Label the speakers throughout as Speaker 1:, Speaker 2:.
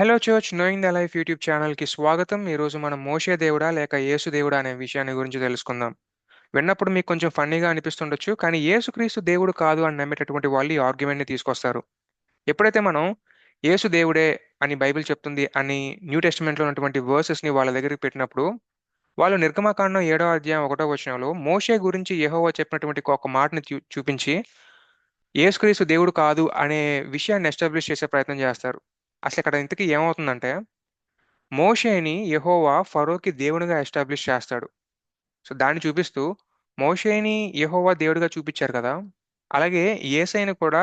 Speaker 1: Hello church knowing the life YouTube ఛానల్కి స్వాగతం. ఈరోజు మనం మోషే దేవుడా లేక యేసు దేవుడా అనే విషయాన్ని గురించి తెలుసుకుందాం. విన్నప్పుడు మీకు కొంచెం ఫన్నీగా అనిపిస్తుండొచ్చు కానీ యేసుక్రీస్తు దేవుడు కాదు అని నమ్మేటటువంటి వాళ్ళు ఈ ఆర్గ్యుమెంట్ని తీసుకొస్తారు. ఎప్పుడైతే మనం యేసు దేవుడే అని బైబిల్ చెప్తుంది అని న్యూ టెస్టిమెంట్లో ఉన్నటువంటి వర్సెస్ని వాళ్ళ దగ్గరికి పెట్టినప్పుడు వాళ్ళు నిర్గమకాండం ఏడో అధ్యాయం ఒకటో వచనంలో మోషే గురించి యహోవా చెప్పినటువంటి ఒక మాటని చూ- చూపించి యేసుక్రీస్తు దేవుడు కాదు అనే విషయాన్ని ఎస్టాబ్లిష్ చేసే ప్రయత్నం చేస్తారు. అసలు ఇక్కడ ఇంతకీ ఏమవుతుందంటే మోషేని యహోవా ఫరోకి దేవునిగా ఎస్టాబ్లిష్ చేస్తాడు. సో దాన్ని చూపిస్తూ మోషేని యెహోవా దేవుడిగా చూపించారు కదా అలాగే ఏసైని కూడా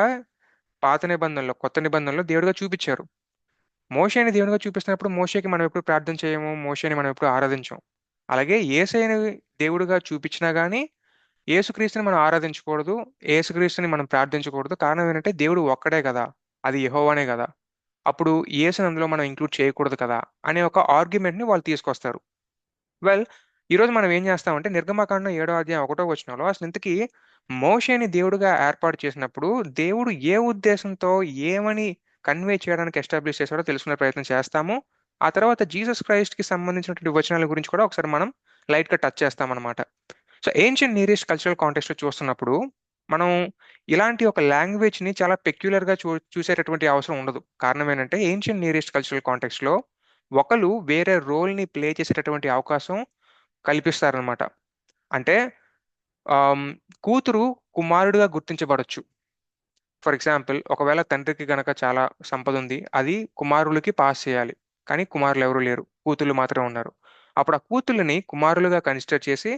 Speaker 1: పాత నిబంధనలో కొత్త నిబంధనలో దేవుడిగా చూపించారు. మోషేని దేవునిగా చూపిస్తున్నప్పుడు మోషేకి మనం ఎప్పుడు ప్రార్థన చేయము మోషేని మనం ఎప్పుడు ఆరాధించం అలాగే ఏసైని దేవుడిగా చూపించినా కానీ ఏసుక్రీస్తుని మనం ఆరాధించకూడదు ఏసుక్రీస్తుని మనం ప్రార్థించకూడదు. కారణం ఏంటంటే దేవుడు ఒక్కడే కదా అది యహోవానే కదా. అప్పుడు ఏసుని అందులో మనం ఇంక్లూడ్ చేయకూడదు కదా అనే ఒక ఆర్గ్యుమెంట్ని వాళ్ళు తీసుకొస్తారు. వెల్ ఈరోజు మనం ఏం చేస్తామంటే నిర్గమకాండం ఏడో అధ్యాయం ఒకటో వచనంలో అసలు ఇంతకీ మోషేని దేవుడిగా ఏర్పాటు చేసినప్పుడు దేవుడు ఏ ఉద్దేశంతో ఏమని కన్వే చేయడానికి ఎస్టాబ్లిష్ చేశాడో తెలుసుకునే ప్రయత్నం చేస్తాము. ఆ తర్వాత జీసస్ క్రైస్ట్కి సంబంధించినటువంటి వచనాల గురించి కూడా ఒకసారి మనం లైట్గా టచ్ చేస్తామన్నమాట. So ancient nearest cultural context చూస్తున్నప్పుడు మనం ఇలాంటి ఒక లాంగ్వేజ్ని చాలా పెక్యులర్గా చూ చూసేటటువంటి అవసరం ఉండదు. కారణం ఏంటంటే ఏన్షియన్ నియరెస్ట్ కల్చరల్ కాంటెక్స్లో ఒకరు వేరే రోల్ని ప్లే చేసేటటువంటి అవకాశం కల్పిస్తారనమాట అంటే కూతురు కుమారుడుగా గుర్తించబడచ్చు. ఫర్ ఎగ్జాంపుల్ ఒకవేళ తండ్రికి గనక చాలా సంపద ఉంది అది కుమారులకి పాస్ చేయాలి. కానీ కుమారులు ఎవరు లేరు. కూతుళ్ళు మాత్రమే ఉన్నారు. అప్పుడు ఆ కూతుళ్ళని కుమారులుగా కన్సిడర్ చేసి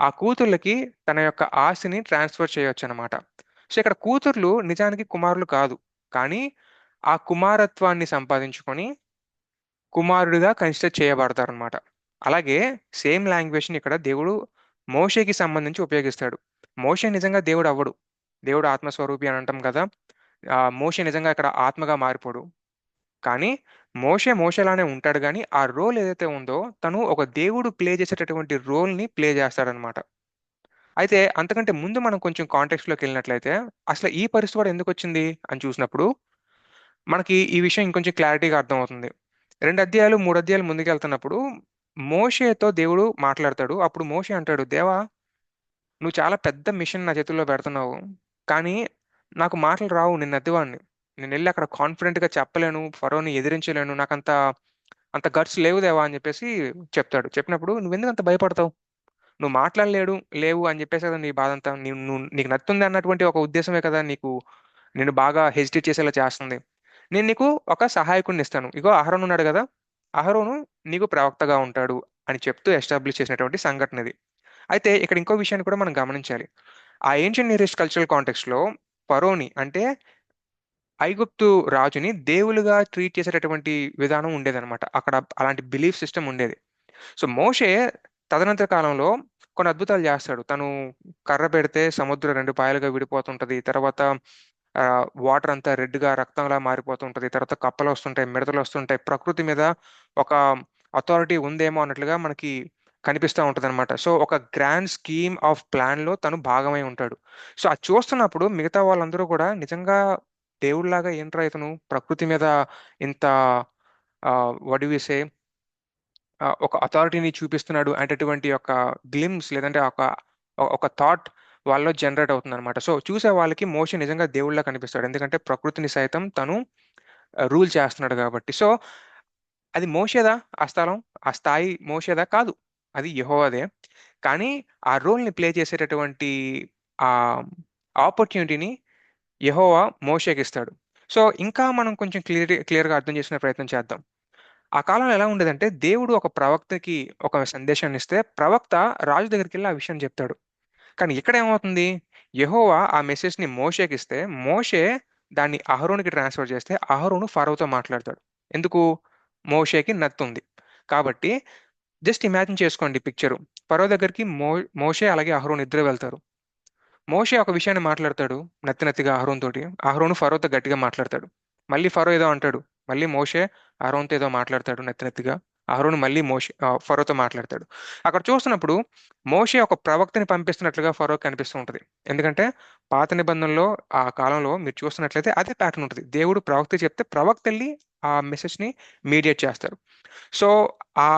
Speaker 1: ఆ కూతుర్లకి తన యొక్క ఆస్తిని ట్రాన్స్ఫర్ చేయొచ్చు అనమాట సో ఇక్కడ కూతుర్లు నిజానికి కుమారులు కాదు. కానీ ఆ కుమారత్వాన్ని సంపాదించుకొని కుమారుడిగా కన్సిడర్ చేయబడతారు అనమాట అలాగే సేమ్ లాంగ్వేజ్ని ఇక్కడ దేవుడు మోషేకి సంబంధించి ఉపయోగిస్తాడు. మోషే నిజంగా దేవుడు అవ్వడు. దేవుడు ఆత్మస్వరూపి అని అంటాం కదా. మోషే నిజంగా ఇక్కడ ఆత్మగా మారిపోడు. కానీ మోషే మోషేలానే ఉంటాడు కానీ ఆ రోల్ ఏదైతే ఉందో తను ఒక దేవుడు ప్లే చేసేటటువంటి రోల్ని ప్లే చేస్తాడనమాట. అయితే అంతకంటే ముందు మనం కొంచెం కాంటెక్స్ట్లోకి వెళ్ళినట్లయితే అసలు ఈ పరిస్థితి కూడా ఎందుకు వచ్చింది అని చూసినప్పుడు మనకి ఈ విషయం ఇంకొంచెం క్లారిటీగా అర్థమవుతుంది. రెండు అధ్యాయాలు మూడు అధ్యాయాలు ముందుకు వెళ్తున్నప్పుడు మోషేతో దేవుడు మాట్లాడతాడు. అప్పుడు మోషే అంటాడు దేవా నువ్వు చాలా పెద్ద మిషన్ నా చేతుల్లో పెడుతున్నావు. కానీ నాకు మాటలు రావు నిన్న నద్దివాడిని నేను వెళ్ళి అక్కడ కాన్ఫిడెంట్గా చెప్పలేను ఫరోని ఎదిరించలేను నాకు అంత అంత గట్స్ లేవు దేవా అని చెప్పేసి చెప్తాడు. చెప్పినప్పుడు నువ్వు ఎందుకు అంత భయపడతావు? నువ్వు మాట్లాడలేడు లేవు అని చెప్పేసి కదా నీ బాధ అంతా నువ్వు నీకు నత్తుంది అన్నటువంటి ఒక ఉద్దేశమే కదా నీకు నేను బాగా హెజిటేట్ చేసేలా చేస్తుంది. నేను నీకు ఒక సహాయకుడిని ఇస్తాను. ఇగో అహరోన్ ఉన్నాడు కదా అహరోను నీకు ప్రవక్తగా ఉంటాడు అని చెప్తూ ఎస్టాబ్లిష్ చేసినటువంటి సంఘటన ఇది అయితే ఇక్కడ ఇంకో విషయాన్ని కూడా మనం గమనించాలి. ఆ ఏన్షియన్ నియరెస్ట్ కల్చరల్ కాంటెక్స్లో పరోని అంటే ఐగుప్తు రాజుని దేవులుగా ట్రీట్ చేసేటటువంటి విధానం ఉండేదన్నమాట. అక్కడ అలాంటి బిలీఫ్ సిస్టమ్ ఉండేది. సో మోషే తదనంతర కాలంలో కొన్ని అద్భుతాలు చేస్తాడు. తను కర్ర పెడితే సముద్రం రెండు పాయలుగా విడిపోతుంటది. తర్వాత వాటర్ అంతా రెడ్గా రక్తంలా మారిపోతుంటది. తర్వాత కప్పలు వస్తుంటాయి మిడతలు వస్తుంటాయి. ప్రకృతి మీద ఒక అథారిటీ ఉందేమో అన్నట్లుగా మనకి కనిపిస్తూ ఉంటుంది అనమాట సో ఒక గ్రాండ్ స్కీమ్ ఆఫ్ ప్లాన్లో తను భాగమై ఉంటాడు. సో అది చూస్తున్నప్పుడు మిగతా వాళ్ళందరూ కూడా నిజంగా దేవుడిలాగా ఏంట్రా ఇతను? ప్రకృతి మీద ఇంత వడివిసే ఒక అథారిటీని చూపిస్తున్నాడు అనేటటువంటి ఒక గ్లిమ్స్ లేదంటే ఒక ఒక థాట్ వాళ్ళలో జనరేట్ అవుతుంది అనమాట సో చూసే వాళ్ళకి మోషన్ నిజంగా దేవుళ్ళ కనిపిస్తాడు. ఎందుకంటే ప్రకృతిని సైతం తను రూల్ చేస్తున్నాడు కాబట్టి. సో అది మోషేదా? ఆ స్థలం? ఆ స్థాయి మోషేదా కాదు. అది యెహోవాదే. కానీ ఆ రోల్ని ప్లే చేసేటటువంటి ఆ ఆపర్చునిటీని యహోవా మోషేకిస్తాడు సో ఇంకా మనం కొంచెం క్లియర్ క్లియర్గా అర్థం చేసుకునే ప్రయత్నం చేద్దాం. ఆ కాలంలో ఎలా ఉండేదంటే దేవుడు ఒక ప్రవక్తకి ఒక సందేశాన్ని ఇస్తే ప్రవక్త రాజు దగ్గరికి వెళ్ళి ఆ విషయం చెప్తాడు. కానీ ఇక్కడ ఏమవుతుంది? యహోవా ఆ మెసేజ్ని మోషేకిస్తే మోషేకి ఇస్తే మోషే దాన్ని అహరోనికి ట్రాన్స్ఫర్ చేస్తే అహరోను ఫరోతో మాట్లాడతాడు. ఎందుకు? మోషేకి నత్తుంది. కాబట్టి జస్ట్ ఇమాజిన్ చేసుకోండి పిక్చరు. ఫరో దగ్గరికి మో మోషే అలాగే అహరోన్ ఇద్దరు వెళ్తారు. మోషే ఒక విషయాన్ని మాట్లాడతాడు నత్తి నత్తిగా అహరోన్ తోటి. అహరోను ఫరోతో గట్టిగా మాట్లాడతాడు. మళ్ళీ ఫరో ఏదో అంటాడు. మళ్ళీ మోషే అహరోన్తో ఏదో మాట్లాడతాడు నత్తి నత్తిగా. అహరోను మళ్ళీ మోషే ఫరోతో మాట్లాడతాడు. అక్కడ చూస్తున్నప్పుడు మోషే ఒక ప్రవక్తని పంపిస్తున్నట్లుగా ఫరో కనిపిస్తూ ఉంటుంది. ఎందుకంటే పాత నిబంధనలో ఆ కాలంలో మీరు చూస్తున్నట్లయితే అదే ప్యాటర్న్ ఉంటుంది. దేవుడు ప్రవక్త చెప్తే ప్రవక్త వెళ్ళి ఆ మెసేజ్ని మీడియేట్ చేస్తారు. సో ఆ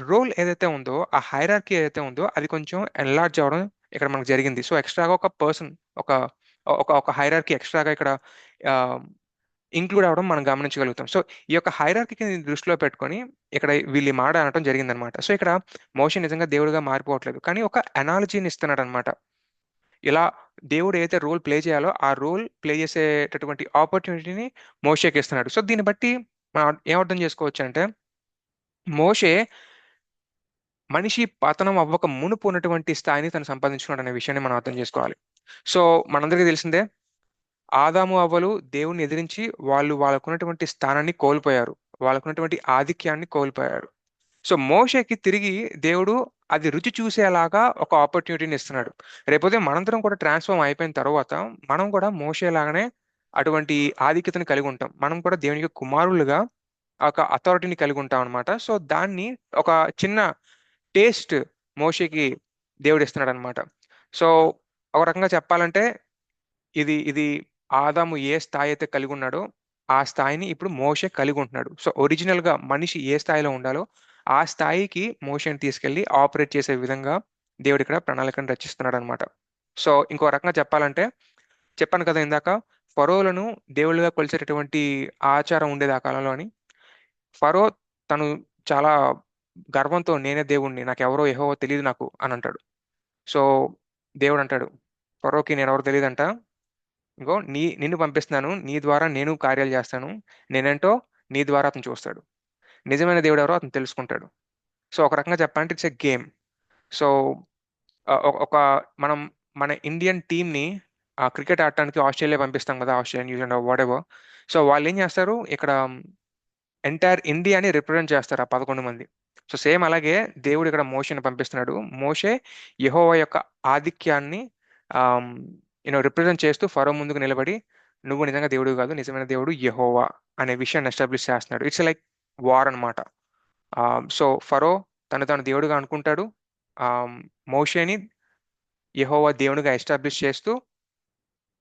Speaker 1: రోల్ ఏదైతే ఉందో ఆ హైరార్కీ ఏదైతే ఉందో అది కొంచెం ఎన్లార్జ్ అవ్వడం ఇక్కడ మనకు జరిగింది. సో ఎక్స్ట్రాగా ఒక పర్సన్ ఒక ఒక ఒక హైరార్కి ఎక్స్ట్రాగా ఇక్కడ ఇంక్లూడ్ అవ్వడం మనం గమనించగలుగుతాం. సో ఈ యొక్క హైరార్కీని దృష్టిలో పెట్టుకొని ఇక్కడ వీళ్ళు ఈ మాట అనడం జరిగిందనమాట. సో ఇక్కడ మోషన్ నిజంగా దేవుడిగా మారిపోవట్లేదు. కానీ ఒక అనాలజీని ఇస్తున్నాడు అనమాట ఇలా దేవుడు ఏదైతే రోల్ ప్లే చేయాలో ఆ రోల్ ప్లే చేసేటటువంటి ఆపర్చునిటీని మోషేకి ఇస్తున్నాడు. సో దీన్ని బట్టి మనం ఏం అర్థం చేసుకోవచ్చు అంటే మోషే మనిషి పతనం అవ్వక మునుపు ఉన్నటువంటి స్థాయిని తను సంపాదించుకున్నాడు అనే విషయాన్ని మనం అర్థం చేసుకోవాలి. సో మనందరికీ తెలిసిందే ఆదాము అవ్వలు దేవుణ్ణి ఎదిరించి వాళ్ళు వాళ్ళకున్నటువంటి స్థానాన్ని కోల్పోయారు. వాళ్ళకున్నటువంటి ఆధిక్యాన్ని కోల్పోయారు. సో మోషకి తిరిగి దేవుడు అది రుచి చూసేలాగా ఒక ఆపర్చునిటీని ఇస్తున్నాడు. రేపోతే మనందరం కూడా ట్రాన్స్ఫార్మ్ అయిపోయిన తర్వాత మనం కూడా మోసేలాగానే అటువంటి ఆధిక్యతను కలిగి ఉంటాం. మనం కూడా దేవునికి కుమారులుగా ఒక అథారిటీని కలిగి ఉంటాం అనమాట సో దాన్ని ఒక చిన్న టేస్ట్ మోషకి దేవుడు ఇస్తున్నాడు అనమాట సో ఒక రకంగా చెప్పాలంటే ఇది ఇది ఆదాము ఏ స్థాయి అయితే కలిగి ఉన్నాడో ఆ స్థాయిని ఇప్పుడు మోషే కలిగి ఉంటున్నాడు సో ఒరిజినల్గా మనిషి ఏ స్థాయిలో ఉండాలో ఆ స్థాయికి మోషన్ తీసుకెళ్ళి ఆపరేట్ చేసే విధంగా దేవుడు ఇక్కడ ప్రణాళికను రచిస్తున్నాడు అనమాట సో ఇంకో రకంగా చెప్పాలంటే చెప్పాను కదా ఇందాక ఫరోలను దేవుళ్ళుగా కొలిచేటటువంటి ఆచారం ఉండేది ఆ కాలంలో అని. ఫరో తను చాలా గర్వంతో నేనే దేవుణ్ణి నాకు ఎవరో ఏహో తెలియదు నాకు అని అంటాడు. సో దేవుడు అంటాడు పరోకి నేను ఎవరో తెలియదంట ఇంకో నీ నిన్ను పంపిస్తున్నాను నీ ద్వారా నేను కార్యాలు చేస్తాను నేనేంటో నీ ద్వారా అతను చూస్తాడు. నిజమైన దేవుడు ఎవరో అతను తెలుసుకుంటాడు. సో ఒక రకంగా చెప్పాలంటే ఇట్స్ ఎ గేమ్. సో ఒక మనం మన ఇండియన్ టీంని క్రికెట్ ఆడటానికి ఆస్ట్రేలియా పంపిస్తాం కదా Australia New Zealand whatever so వాళ్ళు ఏం చేస్తారు? ఇక్కడ ఎంటైర్ ఇండియాని రిప్రజెంట్ చేస్తారు ఆ పదకొండు మంది. సో సేమ్ అలాగే దేవుడు ఇక్కడ మోషేని పంపిస్తున్నాడు. మోషే యహోవా యొక్క ఆధిక్యాన్ని యూనో రిప్రజెంట్ చేస్తూ ఫరో ముందుకు నిలబడి నువ్వు నిజంగా దేవుడు కాదు నిజమైన దేవుడు యహోవా అనే విషయాన్ని ఎస్టాబ్లిష్ చేస్తున్నాడు. ఇట్స్ లైక్ వార్ అనమాట సో ఫరో తను తను దేవుడుగా అనుకుంటాడు. మోషేని యహోవా దేవునిగా ఎస్టాబ్లిష్ చేస్తూ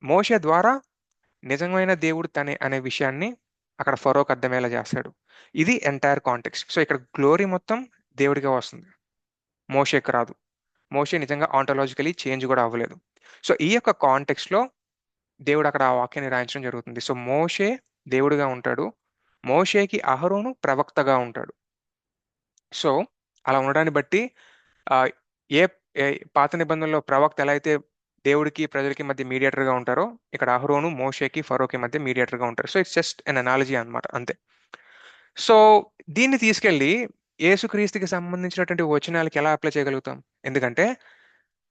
Speaker 1: మోషే ద్వారా నిజమైన దేవుడు తనే అనే విషయాన్ని అక్కడ ఫరోకు అర్థమయ్యేలా చేస్తాడు. ఇది ఎంటైర్ కాంటెక్స్ట్ సో ఇక్కడ గ్లోరీ మొత్తం దేవుడిగా వస్తుంది. మోషేకి రాదు. మోషే నిజంగా ఆంటలాజికలీ చేంజ్ కూడా అవ్వలేదు. సో ఈ యొక్క కాంటెక్స్ట్లో దేవుడు అక్కడ ఆ వాక్యాన్ని రాయించడం జరుగుతుంది. సో మోషే దేవుడిగా ఉంటాడు. మోషేకి అహరోను ప్రవక్తగా ఉంటాడు. సో అలా ఉండడాన్ని బట్టి ఏ పాత నిబంధనలో ప్రవక్త ఎలా అయితే దేవుడికి ప్రజలకి మధ్య మీడియేటర్గా ఉంటారో ఇక్కడ అహరోను మోషేకి ఫరోకి మధ్య మీడియేటర్గా ఉంటారు. So it's just an analogy అనమాట అంతే. సో దీన్ని తీసుకెళ్ళి ఏసుక్రీస్తుకి సంబంధించినటువంటి వచనాలకి ఎలా అప్లై చేయగలుగుతాం? ఎందుకంటే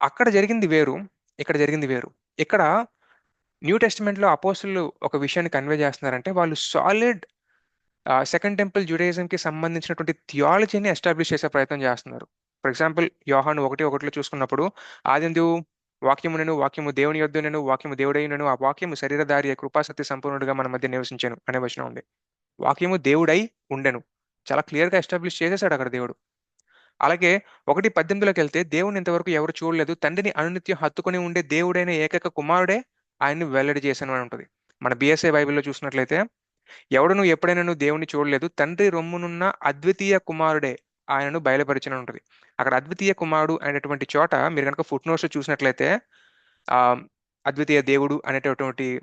Speaker 1: అక్కడ జరిగింది వేరు ఇక్కడ జరిగింది వేరు. ఇక్కడ న్యూ టెస్టిమెంట్లో అపోస్తులు ఒక విషయాన్ని కన్వే చేస్తున్నారంటే వాళ్ళు సాలిడ్ సెకండ్ టెంపుల్ జుడైజంకి సంబంధించినటువంటి థియాలజీని ఎస్టాబ్లిష్ చేసే ప్రయత్నం చేస్తున్నారు. ఫర్ ఎగ్జాంపుల్ యోహాను ఒకటి ఒకటిలో చూసుకున్నప్పుడు ఆదిందు వాక్యము నేను వాక్యము దేవుని యొద్దు నేను వాక్యము దేవుడైనను ఆ వాక్యము శరీరధారి కృపాశక్తి సంపూర్ణుడిగా మన మధ్య నివసించాను అనే వచనం ఉంది. వాక్యము దేవుడై ఉండెను. చాలా క్లియర్గా ఎస్టాబ్లిష్ చేసేసాడు అక్కడ దేవుడు. అలాగే ఒకటి పద్దెనిమిదిలోకి వెళ్తే దేవుని ఇంతవరకు ఎవరు చూడలేదు. తండ్రిని అనునిత్యం హత్తుకొని ఉండే దేవుడైన ఏకైక కుమారుడే ఆయన్ని వెల్లడి చేశాను అని ఉంటుంది. మన బిఎస్ఏ బైబిల్లో చూసినట్లయితే ఎవడును ఎప్పుడైనా నువ్వు దేవుని చూడలేదు తండ్రి రొమ్మునున్న అద్వితీయ కుమారుడే ఆయనను బయలుపరిచిన ఉంటుంది. అక్కడ అద్వితీయ కుమారుడు అనేటువంటి చోట మీరు కనుక ఫుట్ నోట్స్ చూసినట్లయితే ఆ అద్వితీయ దేవుడు అనేటటువంటి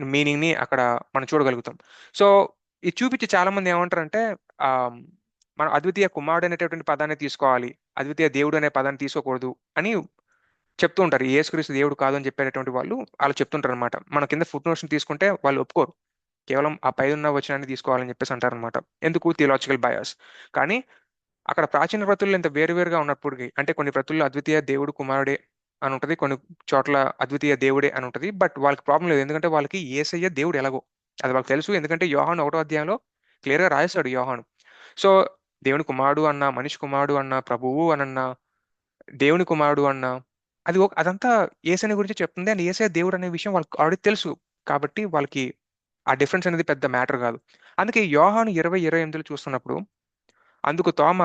Speaker 1: మీనింగ్ని అక్కడ మనం చూడగలుగుతాం. సో ఇది చూపించి చాలా మంది ఏమంటారంటే ఆ మనం అద్వితీయ కుమారుడు అనేటటువంటి పదాన్ని తీసుకోవాలి అద్వితీయ దేవుడు అనే పదాన్ని తీసుకోకూడదు అని చెప్తూ ఉంటారు. యేసుక్రీస్తు దేవుడు కాదు అని చెప్పేటటువంటి వాళ్ళు అలా చెప్తుంటారు అనమాట మన కింద ఫుట్ నోషన్ తీసుకుంటే వాళ్ళు ఒప్పుకోరు. కేవలం ఆ పై ఉన్న వచనాన్ని తీసుకోవాలని చెప్పేసి అంటారనమాట ఎందుకు? థియలాజికల్ బయాస్ కానీ అక్కడ ప్రాచీన ప్రతుల్లో ఇంత వేరువేరుగా ఉన్నప్పటికీ అంటే కొన్ని ప్రతుల్లో అద్వితీయ దేవుడు కుమారుడే అని ఉంటుంది కొన్ని చోట్ల అద్వితీయ దేవుడే అని ఉంటుంది బట్ వాళ్ళకి ప్రాబ్లం లేదు. ఎందుకంటే వాళ్ళకి ఏసయ్య దేవుడు ఎలాగో. అది వాళ్ళకి తెలుసు. ఎందుకంటే యోహాను ఒకటో అధ్యాయంలో క్లియర్గా రాయేశాడు యోహాను. సో దేవుని కుమారుడు అన్న మనిషి కుమారుడు అన్న ప్రభువు అనన్న దేవుని కుమారుడు అన్న అది ఒక అదంతా ఏసని గురించి చెప్తుంది. అండ్ ఏసే దేవుడు అనే విషయం వాళ్ళకి ఆల్రెడీ తెలుసు. కాబట్టి వాళ్ళకి ఆ డిఫరెన్స్ అనేది పెద్ద మ్యాటర్ కాదు. అందుకే యోహాను ఇరవై ఇరవై ఎనిమిదిలో చూస్తున్నప్పుడు అందుకు తోమ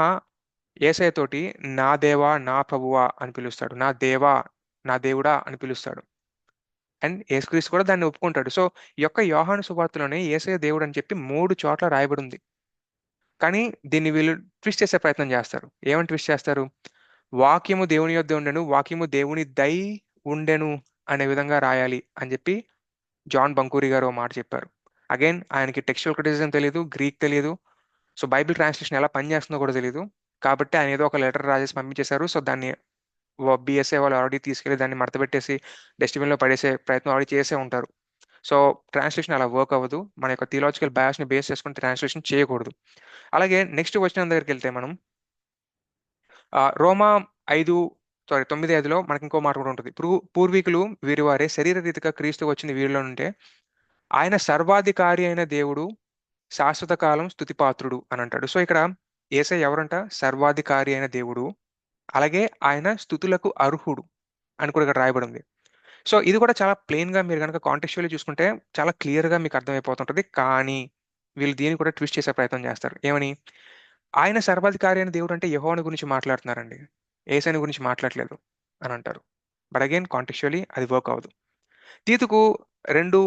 Speaker 1: ఏసయ్యతోటి నా దేవా నా ప్రభువా అని పిలుస్తాడు. నా దేవా నా దేవుడా అని పిలుస్తాడు. అండ్ యేసుక్రీస్తు కూడా దాన్ని ఒప్పుకుంటాడు. సో ఈ యొక్క యోహాను సువార్తలోనే ఏసయ దేవుడు అని చెప్పి మూడు చోట్ల రాయబడి ఉంది కానీ దీన్ని వీళ్ళు ట్విస్ట్ చేసే ప్రయత్నం చేస్తారు. ఏమని ట్విస్ట్ చేస్తారు? వాక్యము దేవుని యొద్ద ఉండెను వాక్యము దేవుని దై ఉండెను అనే విధంగా రాయాలి అని చెప్పి జాన్ బంకూరి గారు మాట చెప్పారు. అగైన్ ఆయనకి టెక్స్చువల్ క్రిటిసిజం తెలియదు గ్రీక్ తెలియదు సో బైబిల్ ట్రాన్స్లేషన్ ఎలా పనిచేస్తుందో కూడా తెలియదు కాబట్టి ఆయన ఏదో ఒక లెటర్ రాసేసి పంపించేశారు. సో దాన్ని బీఎస్ఏ వాళ్ళు ఆల్రెడీ తీసుకెళ్ళి దాన్ని మడతపెట్టేసి డస్ట్బిన్లో పడేసే ప్రయత్నం ఆల్రెడీ చేసే ఉంటారు. సో ట్రాన్స్లేషన్ అలా వర్క్ అవ్వదు. మన యొక్క థియలాజికల్ని బేస్ చేసుకుని ట్రాన్స్లేషన్ చేయకూడదు. అలాగే నెక్స్ట్ వచ్చిన దగ్గరికి వెళ్తే మనం రోమా ఐదు సారీ తొమ్మిది ఐదులో మనకి ఇంకో మాట కూడా ఉంటుంది. ఇప్పుడు పూర్వీకులు వీరి వారే శరీర రీతిగా క్రీస్తు వచ్చింది వీరిలో ఉంటే ఆయన సర్వాధికారి అయిన దేవుడు శాశ్వత కాలం స్థుతిపాత్రుడు అని అంటాడు. సో ఇక్కడ ఏసై ఎవరంట? సర్వాధికారి అయిన దేవుడు. అలాగే ఆయన స్థుతులకు అర్హుడు అని కూడా ఇక్కడ రాయబడి ఉంది సో ఇది కూడా చాలా ప్లెయిన్గా మీరు కనుక కాంటెక్చువల్లీ చూసుకుంటే చాలా క్లియర్గా మీకు అర్థమైపోతుంటుంది. కానీ వీళ్ళు దీన్ని కూడా ట్విస్ట్ చేసే ప్రయత్నం చేస్తారు. ఏమని? ఆయన సర్వాధికారి అయిన దేవుడు అంటే యహోని గురించి మాట్లాడుతున్నారండి. ఏసైని గురించి మాట్లాడలేదు అని అంటారు. బట్ అగైన్ కాంటెక్చువల్లీ అది వర్క్ అవ్వదు. తీతుకు రెండు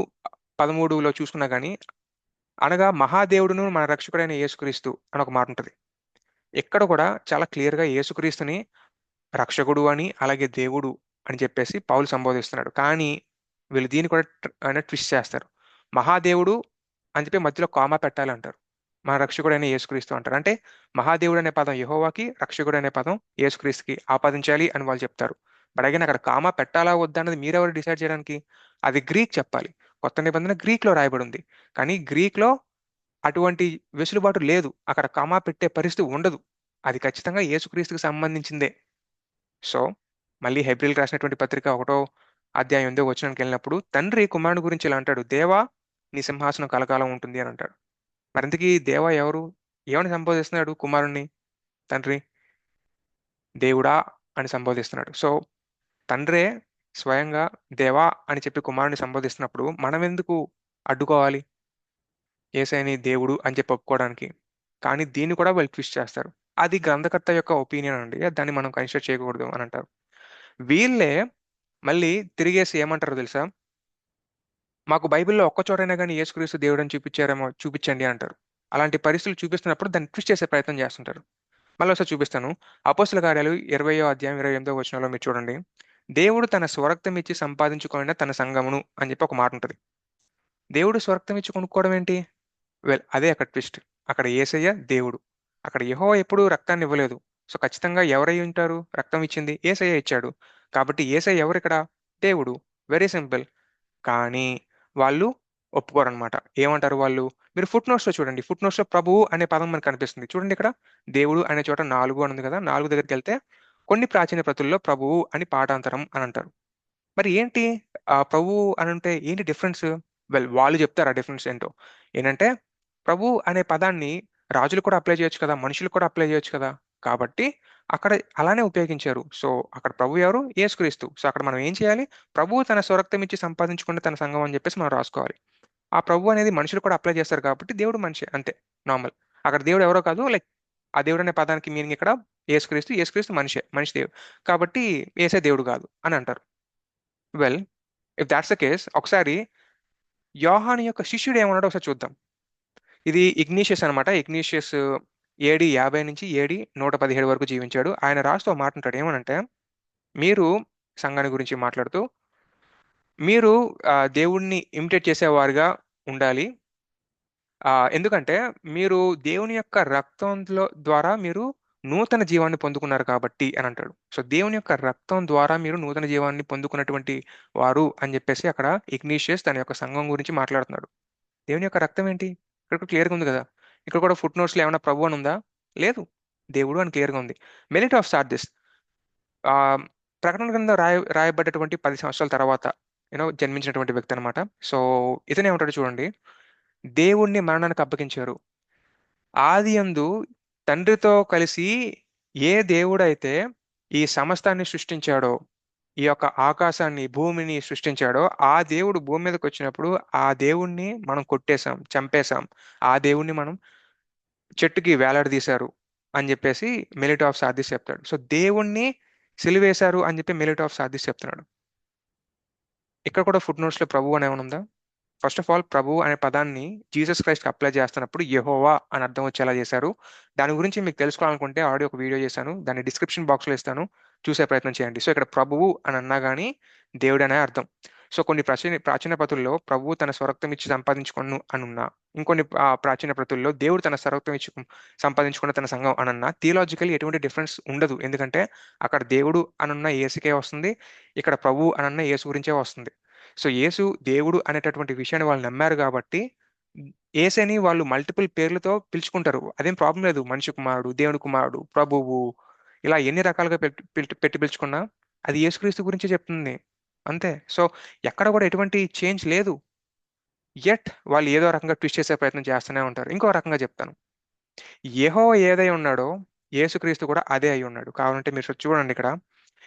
Speaker 1: పదమూడులో చూసుకున్నా కానీ అనగా మహాదేవుడును మన రక్షకుడైన యేసుక్రీస్తు అని ఒక మాట ఉంటుంది. ఇక్కడ కూడా చాలా క్లియర్గా యేసుక్రీస్తుని రక్షకుడు అని అలాగే దేవుడు అని చెప్పేసి పౌలు సంబోధిస్తున్నాడు. కానీ వీళ్ళు దీన్ని కూడా ఆయన ట్విస్ట్ చేస్తారు. మహాదేవుడు అని చెప్పి మధ్యలో కామా పెట్టాలి అంటారు రక్షకుడు రక్షకుడైన యేసుక్రీస్తు అంటారు. అంటే మహాదేవుడు అనే పదం యహోవాకి రక్షకుడు అనే పదం యేసుక్రీస్తుకి ఆపాదించాలి అని వాళ్ళు చెప్తారు. బట్ అగైన్ అక్కడ కామా పెట్టాలా వద్దా అన్నది మీరెవరు డిసైడ్ చేయడానికి? అది గ్రీక్ చెప్పాలి. కొత్త నిబంధన గ్రీక్లో రాయబడి ఉంది. కానీ గ్రీక్లో అటువంటి వెసులుబాటు లేదు. అక్కడ కమా పెట్టే పరిస్థితి ఉండదు. అది ఖచ్చితంగా యేసుక్రీస్తుకి సంబంధించిందే. సో మళ్ళీ హెబ్రిల్ రాసినటువంటి పత్రిక ఒకటో అధ్యాయం ఉందో వచ్చినానికి వెళ్ళినప్పుడు తండ్రి కుమారుని గురించి ఇలా అంటాడు దేవా నీ సింహాసనం కలకాలం ఉంటుంది అని అంటాడు. మరింతకీ దేవా ఎవరు? ఏమని సంబోధిస్తున్నాడు కుమారుణ్ణి? తండ్రి దేవుడా అని సంబోధిస్తున్నాడు. సో తండ్రే స్వయంగా దేవా అని చెప్పి కుమారుని సంబోధిస్తున్నప్పుడు మనం ఎందుకు అడ్డుకోవాలి? ఏసైని దేవుడు అని చెప్పి ఒప్పుకోవడానికి. కానీ దీన్ని కూడా వాళ్ళు ట్విస్ట్ చేస్తారు. అది గ్రంథకర్త యొక్క ఒపీనియన్ అండి. దాన్ని మనం కన్సిడర్ చేయకూడదు అని అంటారు. వీళ్ళే మళ్ళీ తిరిగేసి ఏమంటారు తెలుసా? మాకు బైబిల్లో ఒక్క చోటైనా కానీ యేసుక్రీస్తు దేవుడు అని చూపించారేమో చూపించండి అంటారు. అలాంటి పరిస్థితులు చూపిస్తున్నప్పుడు దాన్ని ట్విస్ట్ చేసే ప్రయత్నం చేస్తుంటారు. మళ్ళీ ఒకసారి చూపిస్తాను. అపోస్తుల కార్యాలు ఇరవయో అధ్యాయం ఇరవై ఎనిమిదో వచనంలో మీరు చూడండి. దేవుడు తన స్వరక్తం ఇచ్చి సంపాదించుకున్న తన సంఘమును అని చెప్పి ఒక మాట ఉంటుంది. దేవుడు స్వరక్తం ఇచ్చి కొనుక్కోవడం ఏంటి? వెల్ అదే అక్కడ ట్విస్ట్. అక్కడ ఏసయ్య దేవుడు. అక్కడ యహో ఎప్పుడూ రక్తాన్ని ఇవ్వలేదు. సో ఖచ్చితంగా ఎవరై ఉంటారు? రక్తం ఇచ్చింది ఏసయ్య ఇచ్చాడు. కాబట్టి ఏసయ్య ఎవరు ఇక్కడ దేవుడు. Very simple. కానీ వాళ్ళు ఒప్పుకోరనమాట ఏమంటారు వాళ్ళు? మీరు ఫుట్ నోట్స్లో చూడండి. ఫుట్ నోట్స్లో ప్రభువు అనే పదం మనకు కనిపిస్తుంది. చూడండి ఇక్కడ. దేవుడు అనే చోట నాలుగు అని ఉంది కదా. నాలుగు దగ్గరికి వెళ్తే కొన్ని ప్రాచీన ప్రతుల్లో ప్రభువు అని పాఠాంతరం అని అంటారు. మరి ఏంటి? ఆ ప్రభువు అని అంటే ఏంటి డిఫరెన్స్? వెల్ వాళ్ళు చెప్తారు ఆ డిఫరెన్స్ ఏంటో. ఏంటంటే ప్రభు అనే పదాన్ని రాజులు కూడా అప్లై చేయొచ్చు కదా మనుషులు కూడా అప్లై చేయొచ్చు కదా. కాబట్టి అక్కడ అలానే ఉపయోగించారు. సో అక్కడ ప్రభు ఎవరు? ఏసుక్రీస్తు సో అక్కడ మనం ఏం చేయాలి? ప్రభు తన స్వరక్తం ఇచ్చి సంపాదించుకున్న తన సంఘం అని చెప్పేసి మనం రాసుకోవాలి. ఆ ప్రభు అనేది మనుషులు కూడా అప్లై చేస్తారు కాబట్టి దేవుడు మనిషి అంతే నార్మల్. అక్కడ దేవుడు ఎవరో కాదు లైక్ ఆ దేవుడు అనే పదానికి మీనింగ్ ఇక్కడ ఏసుక్రీస్తు ఏసుక్రీస్తు మనిషే మనిషి దేవుడు. కాబట్టి ఏసే దేవుడు కాదు అని అంటారు. Well if that's the case ఒకసారి యోహాను యొక్క శిష్యుడు ఏమన్నాడో ఒకసారి చూద్దాం. ఇది ఇగ్నీషియస్ అనమాట ఇగ్నీషియస్ ఏడి యాభై నుంచి ఏడి నూట పదిహేడు వరకు జీవించాడు. ఆయన రాస్తూ మాట్లాడు ఏమనంటే మీరు సంఘాన్ని గురించి మాట్లాడుతూ మీరు దేవుణ్ణి ఇమిటేట్ చేసేవారుగా ఉండాలి. ఎందుకంటే మీరు దేవుని యొక్క రక్తంలో ద్వారా మీరు నూతన జీవాన్ని పొందుకున్నారు కాబట్టి అని అంటాడు. సో దేవుని యొక్క రక్తం ద్వారా మీరు నూతన జీవాన్ని పొందుకున్నటువంటి వారు అని చెప్పేసి అక్కడ ఇగ్నీషియస్ తన యొక్క సంఘం గురించి మాట్లాడుతున్నాడు. దేవుని యొక్క రక్తం ఏంటి? ఇక్కడ క్లియర్గా ఉంది కదా. ఇక్కడ కూడా ఫుట్ నోట్స్లో ఏమైనా ప్రభు అని ఉందా? లేదు. దేవుడు అని క్లియర్గా ఉంది. మెరిట్ ఆఫ్ స్టార్ట్ దిస్ ప్రకటన కింద రాయ రాయబడ్డటువంటి పది సంవత్సరాల తర్వాత యూనో జన్మించినటువంటి వ్యక్తి అనమాట సో ఇతనే ఉంటాడు చూడండి. దేవుణ్ణి మరణానికి అప్పగించారు. ఆది అందు తండ్రితో కలిసి ఏ దేవుడైతే ఈ సమస్తాన్ని సృష్టించాడో ఈ యొక్క ఆకాశాన్ని భూమిని సృష్టించాడో ఆ దేవుడు భూమి మీదకి వచ్చినప్పుడు ఆ దేవుణ్ణి మనం కొట్టేశాం చంపేశాం. ఆ దేవుణ్ణి మనం చెట్టుకి వేలాడదీశారు అని చెప్పేసి మెలిట్ ఆఫ్ సాధిస్ చెప్తాడు. సో దేవుణ్ణి సిలివేశారు అని చెప్పి మెలిట్ ఆఫ్ సాధిస్ చెప్తున్నాడు. ఇక్కడ కూడా ఫుడ్ నోట్స్లో ప్రభు అనే ఉందా? ఫస్ట్ ఆఫ్ ఆల్ ప్రభు అనే పదాన్ని జీసస్ క్రైస్ట్ అప్లై చేస్తున్నప్పుడు యహోవా అని అర్థం వచ్చేలా చేశారు. దాని గురించి మీకు తెలుసుకోవాలనుకుంటే ఆడియో ఒక వీడియో చేశాను. దాన్ని డిస్క్రిప్షన్ బాక్స్లో ఇస్తాను. చూసే ప్రయత్నం చేయండి. సో ఇక్కడ ప్రభువు అని అన్నా కానీ దేవుడు అనే అర్థం. సో కొన్ని ప్రాచీన ప్రాచీన పతుల్లో ప్రభువు తన స్వరక్తం ఇచ్చి సంపాదించుకొను అనున్నా ఇంకొన్ని ప్రాచీన ప్రతుల్లో దేవుడు తన స్వరక్తం ఇచ్చి సంపాదించుకున్న తన సంఘం అనన్నా థియలాజికల్ ఎటువంటి డిఫరెన్స్ ఉండదు. ఎందుకంటే అక్కడ దేవుడు అనున్న ఏసుకే వస్తుంది ఇక్కడ ప్రభు అనన్న యేసు గురించే వస్తుంది. సో యేసు దేవుడు అనేటటువంటి విషయాన్ని వాళ్ళు నమ్మారు కాబట్టి ఏసని వాళ్ళు మల్టిపుల్ పేర్లతో పిలుచుకుంటారు. అదేం ప్రాబ్లం లేదు. మనిషి కుమారుడు దేవుని కుమారుడు ప్రభువు ఇలా ఎన్ని రకాలుగా పెట్టి పెట్టి పిలుచుకున్నా అది యేసుక్రీస్తు గురించి చెప్తుంది. అంతే. సో ఎక్కడ కూడా ఎటువంటి చేంజ్ లేదు. ఎట్ వాళ్ళు ఏదో రకంగా ట్విస్ట్ చేసే ప్రయత్నం చేస్తూనే ఉంటారు. ఇంకో రకంగా చెప్తాను. యహో ఏదై ఉన్నాడో యేసుక్రీస్తు కూడా అదే అయి ఉన్నాడు. కావాలంటే మీరు చూడండి ఇక్కడ.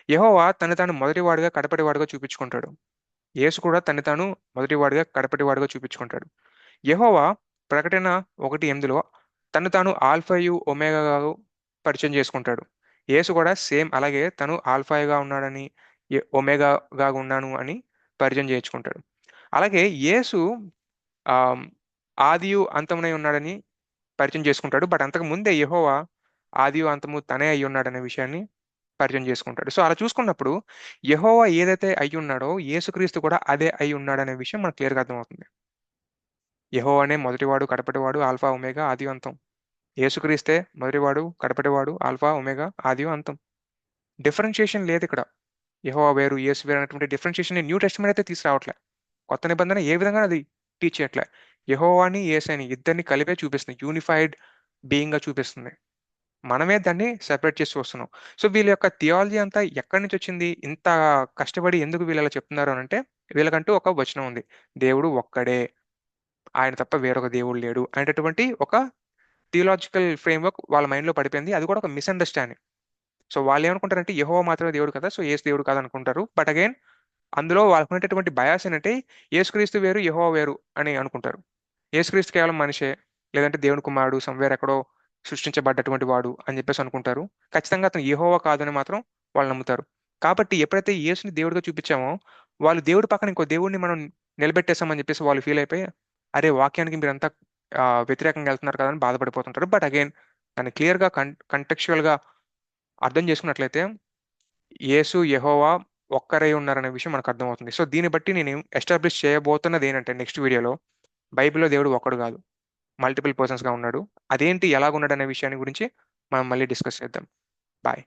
Speaker 1: యహోవా తను తాను మొదటివాడిగా కడపటివాడుగా చూపించుకుంటాడు. యేసు కూడా తను తాను మొదటివాడుగా కడపటివాడుగా చూపించుకుంటాడు. యహోవా ప్రకటన ఒకటి ఎనిమిదిలో తను తాను ఆల్ఫయు ఒమేగాగా పరిచయం చేసుకుంటాడు. యేసు కూడా సేమ్ అలాగే తను ఆల్ఫాయుగా ఉన్నాడని ఒమేగాగా ఉన్నాను అని పరిచయం చేయించుకుంటాడు. అలాగే యేసు ఆదియు అంతమునై ఉన్నాడని పరిచయం చేసుకుంటాడు. బట్ అంతకు ముందే యహోవా ఆదియు అంతము తనే అయి ఉన్నాడనే విషయాన్ని పరిచయం చేసుకుంటాడు. సో అలా చూసుకున్నప్పుడు యహోవా ఏదైతే అయి ఉన్నాడో యేసుక్రీస్తు కూడా అదే అయి ఉన్నాడనే విషయం మనకు క్లియర్గా అర్థమవుతుంది. యెహోవానే మొదటివాడు కడపటివాడు ఆల్ఫా ఒమేగా ఆది అంతం. యేసుక్రీస్తే మొదటివాడు కడపటివాడు ఆల్ఫా ఒమేగా ఆదియో అంతం. డిఫరెన్షియేషన్ లేదు ఇక్కడ యహో వేరు యేసు వేరు అనేటువంటి డిఫరెన్షియేషన్ న్యూ టెస్ట్మెంట్ అయితే తీసుకురావట్లే. కొత్త నిబంధన ఏ విధంగా అది టీచ్ చేయట్లే. యహోవాని ఏసని ఇద్దరిని కలిపే చూపిస్తుంది. యూనిఫైడ్ బీయింగ్గా చూపిస్తుంది. మనమే దాన్ని సెపరేట్ చేసి వస్తున్నాం సో వీళ్ళ యొక్క థియాలజీ అంతా ఎక్కడి నుంచి వచ్చింది? ఇంత కష్టపడి ఎందుకు వీళ్ళు అలా చెప్తున్నారు అని అంటే వీళ్ళకంటూ ఒక వచనం ఉంది. దేవుడు ఒక్కడే. ఆయన తప్ప వేరొక దేవుడు లేడు అనేటటువంటి ఒక థియోలాజికల్ ఫ్రేమ్వర్క్ వాళ్ళ మైండ్లో పడిపోయింది. అది కూడా ఒక మిస్అండర్స్టాండింగ్ సో వాళ్ళు ఏమనుకుంటారంటే యహో మాత్రమే దేవుడు కదా సో ఏసు దేవుడు కాదు అనుకుంటారు బట్ అగైన్ అందులో వాళ్ళకు ఉన్నటువంటి బయాస్ ఏంటంటే యేసుక్రీస్తు వేరు యహో వేరు అని అనుకుంటారు. యేసుక్రీస్తు కేవలం మనిషే లేదంటే దేవుని కుమారుడు సంవేర్ ఎక్కడో సృష్టించబడ్డటువంటి వాడు అని చెప్పేసి అనుకుంటారు. ఖచ్చితంగా అతను యహోవా కాదని మాత్రం వాళ్ళు నమ్ముతారు. కాబట్టి ఎప్పుడైతే యేసుని దేవుడిగా చూపించామో వాళ్ళు దేవుడి పక్కన ఇంకో దేవుడిని మనం నిలబెట్టేశామని చెప్పేసి వాళ్ళు ఫీల్ అయిపోయి అరే వాక్యానికి మీరంతా వ్యతిరేకంగా వెళ్తున్నారు కదా అని బాధపడిపోతుంటారు బట్ అగైన్ దాన్ని క్లియర్గా కన్ కంటెక్చువల్గా అర్థం చేసుకున్నట్లయితే యేసు యెహోవా ఒక్కరే ఉన్నారనే విషయం మనకు అర్థమవుతుంది. సో దీన్ని బట్టి నేను ఎస్టాబ్లిష్ చేయబోతున్నది ఏంటంటే నెక్స్ట్ వీడియోలో బైబిల్లో దేవుడు ఒక్కడు కాదు. మల్టిపుల్ పర్సన్స్గా ఉన్నాడు. అదేంటి ఎలాగున్నాడు అనే విషయాన్ని గురించి మనం మళ్ళీ డిస్కస్ చేద్దాం. బాయ్.